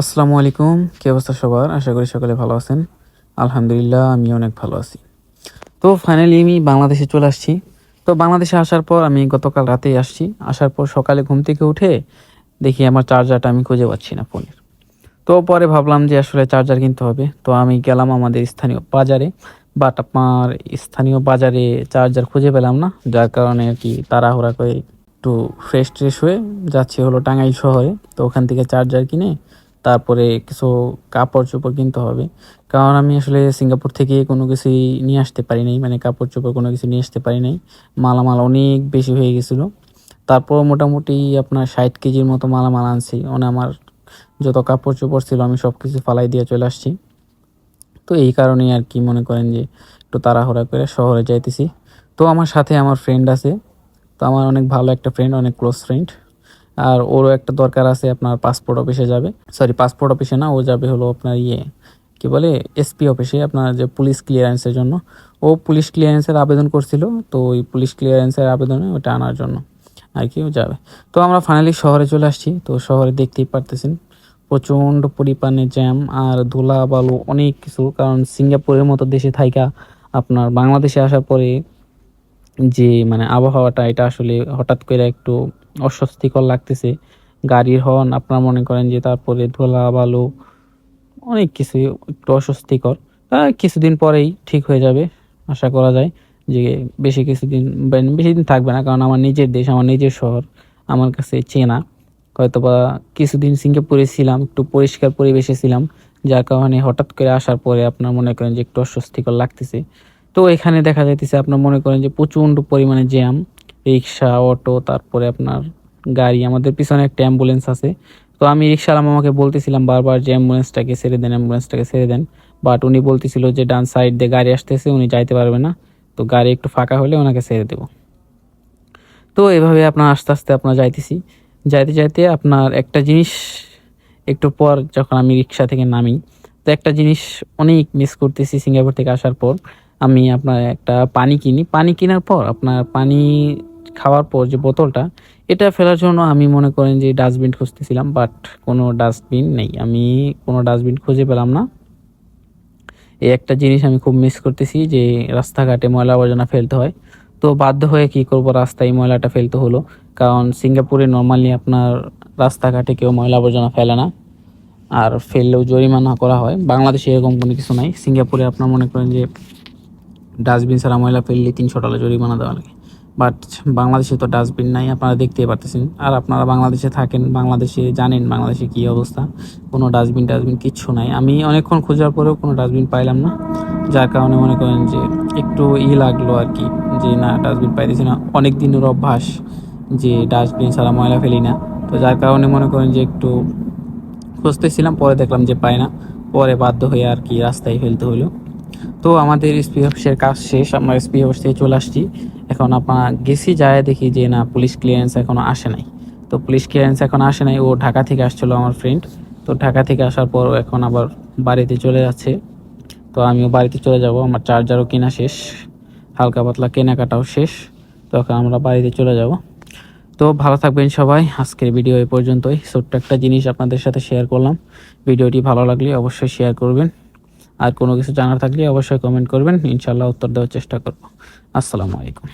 আসসালামু আলাইকুম। কি অবস্থা সবার? আশা করি সকলে ভালো আছেন। আলহামদুলিল্লাহ আমি অনেক ভালো আছি। তো ফাইনালি আমি বাংলাদেশে চলে আসছি। তো বাংলাদেশে আসার পর আমি গতকাল রাতেই আসছি। আসার পর সকালে ঘুম থেকে উঠে দেখি আমার চার্জারটা আমি খুঁজে পাচ্ছি না ফোনের। তো পরে ভাবলাম যে আসলে চার্জার কিনতে হবে। তো আমি গেলাম আমাদের স্থানীয় বাজারে। বাট আপনার স্থানীয় বাজারে চার্জার খুঁজে পেলাম না। যার কারণে আর কি তাড়াহুড়া করে একটু ফ্রেশ ট্রেশ হয়ে যাচ্ছি হলো টাঙ্গাইল শহরে। তো ওখান থেকে চার্জার কিনে তারপরে কিছু কাপড় চোপড় কিনতে হবে। কারণ আমি আসলে সিঙ্গাপুর থেকে কোনো কিছুই নিয়ে আসতে পারি নাই মানে কাপড় চোপড় কোনো কিছু নিয়ে আসতে পারি নাই। মালামাল অনেক বেশি হয়ে গেছিল। তারপর মোটামুটি আপনার ষাট কেজির মতো মালামাল আনছি। মানে আমার যত কাপড় চোপড় ছিল আমি সব কিছু ফালাই দিয়ে চলে আসছি। তো এই কারণেই আর কি মনে করেন যে একটু তাড়াহুড়া করে শহরে যাইতেছি। তো আমার সাথে আমার ফ্রেন্ড আছে। তো আমার অনেক ভালো একটা ফ্রেন্ড অনেক ক্লোজ ফ্রেন্ড আর ওরও একটা দরকার আছে, আপনার পাসপোর্ট অফিসে যাবে। সরি পাসপোর্ট অফিসে না, ও যাবে হলো আপনার ইয়ে কি বলে এসপি অফিসে আপনার যে পুলিশ ক্লিয়ারেন্সের জন্য। ও পুলিশ ক্লিয়ারেন্সের আবেদন করছিল, তো ওই পুলিশ ক্লিয়ারেন্সের আবেদনে ওটা আনার জন্য আর কি যাবে। তো আমরা ফাইনালি শহরে চলে আসছি, তো শহরে দেখতেই পারতেছেন, প্রচণ্ড পরিমাণে জ্যাম আর ধুলা বালু অনেক কিছু, কারণ সিঙ্গাপুরের মতো দেশে থাইকা আপনার বাংলাদেশে আসার পরে যে মানে আবহাওয়াটা, এটা আসলে হঠাৎ করে একটু অস্বস্তিকর লাগতেছে। গাড়ির হর্ন আপনারা মনে করেন যে তারপরে ধোলা, বালু, অনেক কিছু একটু অস্বস্তিকর। কিছুদিন পরেই ঠিক হয়ে যাবে। আশা করা যায় যে বেশি কিছুদিন বে- বেশি দিন থাকবে না, কারণ আমার নিজের দেশ, আমার নিজের শহর, আমার কাছে চেনা। হয়তোবা কিছুদিন সিঙ্গাপুরে ছিলাম, একটু পরিষ্কার পরিবেশে ছিলাম, যার কারণে হঠাৎ করে আসার পরে আপনার মনে করেন যে একটু অস্বস্তিকর লাগতেছে। তো এখানে দেখা যাইতেছে আপনার মনে করেন যে প্রচণ্ড পরিমাণে জ্যাম রিক্সা, অটো, তারপরে আপনার গাড়ি, আমাদের পিছনে একটা অ্যাম্বুলেন্স আছে। তো আমি রিক্সাওয়ালা আমাকে বলতেছিলাম বারবার যে অ্যাম্বুলেন্সটাকে ছেড়ে দেন অ্যাম্বুলেন্সটাকে ছেড়ে দেন। বাট উনি বলতেছিল যে ডান সাইড দিয়ে গাড়ি আসতেছে, উনি যাইতে পারবে না। তো গাড়ি একটু ফাঁকা হলে ওনাকে ছেড়ে দেবো। তো এভাবে আপনার আস্তে আস্তে আপনার যাইতেছি। যাইতে যাইতে আপনার একটা জিনিস একটু পর যখন আমি রিক্সা থেকে নামি, তো একটা জিনিস অনেক মিস করতেছি সিঙ্গাপুর থেকে আসার পর। আমি আপনার একটা পানি কিনি। পানি কেনার পর আপনার পানি খাওয়ার পর যে বোতলটা, এটা ফেলার জন্য আমি মনে করেন যে ডাস্টবিন খুঁজতেছিলাম বাট কোনো ডাস্টবিন নেই। আমি কোনো ডাস্টবিন খুঁজে পেলাম না। এই একটা জিনিস আমি খুব মিস করতেছি যে রাস্তাঘাটে ময়লা আবর্জনা ফেলতে হয়। তো বাধ্য হয়ে কি করব রাস্তায় ময়লাটা ফেলতে হলো? কারণ সিঙ্গাপুরে নর্মালি আপনার রাস্তাঘাটে কেউ ময়লা আবর্জনা ফেলে না। আর ফেললেও জরিমানা করা হয়। বাংলাদেশে এরকম কোনো কিছু নাই। সিঙ্গাপুরে আপনার মনে করেন যে ডাস্টবিন ছাড়া ময়লা ফেললে তিনশো ডলার জরিমানা দেওয়া লাগে। বাট বাংলাদেশে তো ডাস্টবিন নাই, আপনারা দেখতেই পারতেছেন। আর আপনারা বাংলাদেশে থাকেন, বাংলাদেশে জানেন বাংলাদেশে কী অবস্থা। কোনো ডাস্টবিন টাস্টবিন কিচ্ছু নাই। আমি অনেকক্ষণ খোঁজার পরেও কোনো ডাস্টবিন পাইলাম না। যার কারণে মনে করেন যে একটু ই লাগল আর কি, যে না, ডাস্টবিন পাইতেছি না। অনেক দিনের অভ্যাস যে ডাস্টবিন ছাড়া ময়লা ফেলি না। তো যার কারণে মনে করেন যে একটু খুঁজতেছিলাম, পরে দেখলাম যে পাই না। পরে বাধ্য হয়ে আর কি রাস্তায় ফেলতে হলো তো আমাদের এসপি অফিসের কাজ শেষ, আমরা এসপি অফিস থেকে চলে আসছি। এখন আপনার গেছি, যায় দেখি যে না পুলিশ ক্লিয়ারেন্স এখনও আসে নাই। তো পুলিশ ক্লিয়ারেন্স এখন আসে নাই, ও ঢাকা থেকে আসছিল আমার ফ্রেন্ড তো ঢাকা থেকে আসার পর এখন আবার বাড়িতে চলে যাচ্ছে। তো আমিও বাড়িতে চলে যাব, আমার চার্জারও কেনা শেষ, হালকা পাতলা কেনাকাটাও শেষ। তো এখন আমরা বাড়িতে চলে যাব। তো ভালো থাকবেন সবাই, আজকের ভিডিও এ পর্যন্তই। ছোট্ট একটা জিনিস আপনাদের সাথে শেয়ার করলাম। ভিডিওটি ভালো লাগলে অবশ্যই শেয়ার করবেন। আর কোনো কিছু জানার থাকলে অবশ্যই কমেন্ট করবেন। ইনশাল্লাহ উত্তর দেওয়ার চেষ্টা করব। আসসালামু আলাইকুম।